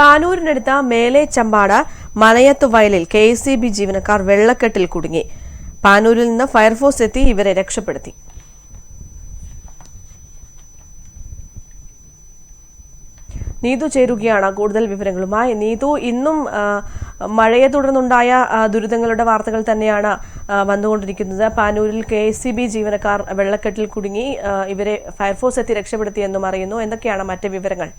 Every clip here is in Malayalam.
പാനൂരിനടുത്ത മേലെ ചമ്പാട മലയത്ത് വയലിൽ കെ എസ് സി ബി ജീവനക്കാർ വെള്ളക്കെട്ടിൽ കുടുങ്ങി. പാനൂരിൽ നിന്ന് ഫയർഫോഴ്സ് എത്തി ഇവരെ രക്ഷപ്പെടുത്തി. നീതു ചേരുകയാണ് കൂടുതൽ വിവരങ്ങളുമായി. നീതു ഇന്നും മഴയെ തുടർന്നുണ്ടായ ദുരിതങ്ങളുടെ വാർത്തകൾ തന്നെയാണ് വന്നുകൊണ്ടിരിക്കുന്നത്. പാനൂരിൽ കെ എസ് ജീവനക്കാർ വെള്ളക്കെട്ടിൽ കുടുങ്ങി ഇവരെ ഫയർഫോഴ്സ് എത്തി രക്ഷപ്പെടുത്തിയെന്നും അറിയുന്നു. എന്തൊക്കെയാണ് മറ്റ് വിവരങ്ങൾ?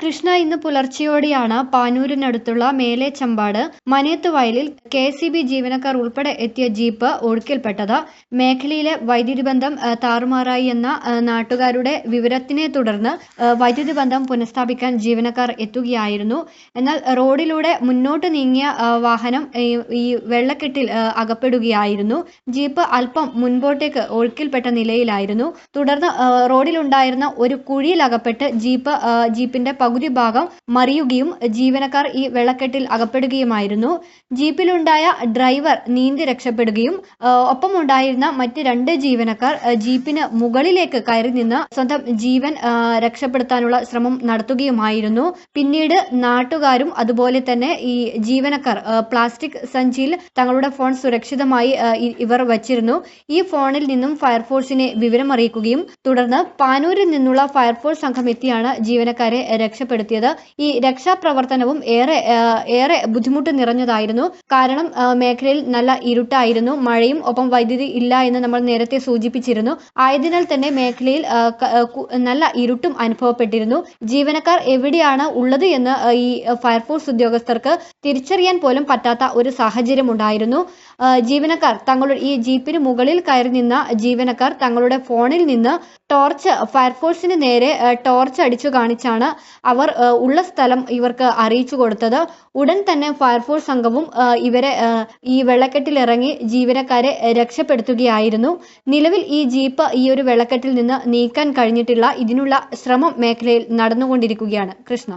കൃഷ്ണ ഇന്ന് പുലർച്ചെയോടെയാണ് പാനൂരിനടുത്തുള്ള മേലെ ചമ്പാട് മനയത്ത് വയലിൽ കെ സി ബി ജീവനക്കാർ ഉൾപ്പെടെ എത്തിയ ജീപ്പ് ഒഴുക്കിൽപ്പെട്ടത്. മേഖലയിലെ വൈദ്യുതി ബന്ധം താറുമാറായി എന്ന നാട്ടുകാരുടെ വിവരത്തിനെ തുടർന്ന് വൈദ്യുതി ബന്ധം പുനഃസ്ഥാപിക്കാൻ ജീവനക്കാർ എത്തുകയായിരുന്നു. എന്നാൽ റോഡിലൂടെ മുന്നോട്ട് നീങ്ങിയ വാഹനം ഈ വെള്ളക്കെട്ടിൽ അകപ്പെടുകയായിരുന്നു. ജീപ്പ് അല്പം മുൻപോട്ടേക്ക് ഒഴുക്കിൽപ്പെട്ട നിലയിലായിരുന്നു. തുടർന്ന് റോഡിലുണ്ടായിരുന്ന ഒരു കുഴിയിൽ അകപ്പെട്ട് ജീപ്പ് ജീപ്പിന്റെ പകുതി ഭാഗം മറിയുകയും ജീവനക്കാർ ഈ വെള്ളക്കെട്ടിൽ അകപ്പെടുകയുമായിരുന്നു. ജീപ്പിലുണ്ടായ ഡ്രൈവർ നീന്തി രക്ഷപ്പെടുകയും ഒപ്പമുണ്ടായിരുന്ന മറ്റ് രണ്ട് ജീവനക്കാർ ജീപ്പിന് മുകളിലേക്ക് കയറി നിന്ന് സ്വന്തം ജീവൻ രക്ഷപ്പെടുത്താനുള്ള ശ്രമം നടത്തുകയുമായിരുന്നു. പിന്നീട് നാട്ടുകാരും അതുപോലെ തന്നെ ഈ ജീവനക്കാർ പ്ലാസ്റ്റിക് സഞ്ചിയിൽ തങ്ങളുടെ ഫോൺ സുരക്ഷിതമായി ഇവർ വച്ചിരുന്നു. ഈ ഫോണിൽ നിന്നും ഫയർഫോഴ്സിനെ വിവരമറിയിക്കുകയും തുടർന്ന് പാനൂരിൽ നിന്നുള്ള ഫയർഫോഴ്സ് സംഘം എത്തിയാണ് ജീവനക്കാരെ രക്ഷപ്പെടുത്തിയത്. ഈ രക്ഷാപ്രവർത്തനവും ഏറെ ഏറെ ബുദ്ധിമുട്ട് നിറഞ്ഞതായിരുന്നു. കാരണം മേഖലയിൽ നല്ല ഇരുട്ടായിരുന്നു. മഴയും ഒപ്പം വൈദ്യുതി ഇല്ല എന്ന് നമ്മൾ നേരത്തെ സൂചിപ്പിച്ചിരുന്നു. ആയതിനാൽ തന്നെ മേഖലയിൽ നല്ല ഇരുട്ടും അനുഭവപ്പെട്ടിരുന്നു. ജീവനക്കാർ എവിടെയാണ് ഉള്ളത് എന്ന് ഈ ഫയർഫോഴ്സ് ഉദ്യോഗസ്ഥർക്ക് തിരിച്ചറിയാൻ പോലും പറ്റാത്ത ഒരു സാഹചര്യം ഉണ്ടായിരുന്നു. ജീവനക്കാർ തങ്ങളുടെ ഈ ജീപ്പിന് മുകളിൽ കയറി നിന്ന ജീവനക്കാർ തങ്ങളുടെ ഫോണിൽ നിന്ന് ടോർച്ച് ഫയർഫോഴ്സിന് നേരെ ടോർച്ച് അടിച്ചു കാണിച്ചാണ് അവർ ഉള്ള സ്ഥലം ഇവർക്ക് അറിയിച്ചു കൊടുത്തത്. ഉടൻ തന്നെ ഫയർഫോഴ്സ് സംഘവും ഇവരെ ഈ വെള്ളക്കെട്ടിലിറങ്ങി ജീവനക്കാരെ രക്ഷപ്പെടുത്തുകയായിരുന്നു. നിലവിൽ ഈ ജീപ്പ് ഈ ഒരു വെള്ളക്കെട്ടിൽ നിന്ന് നീക്കാൻ കഴിഞ്ഞിട്ടില്ല. ഇതിനുള്ള ശ്രമം മേഖലയിൽ നടന്നുകൊണ്ടിരിക്കുകയാണ്. കൃഷ്ണ.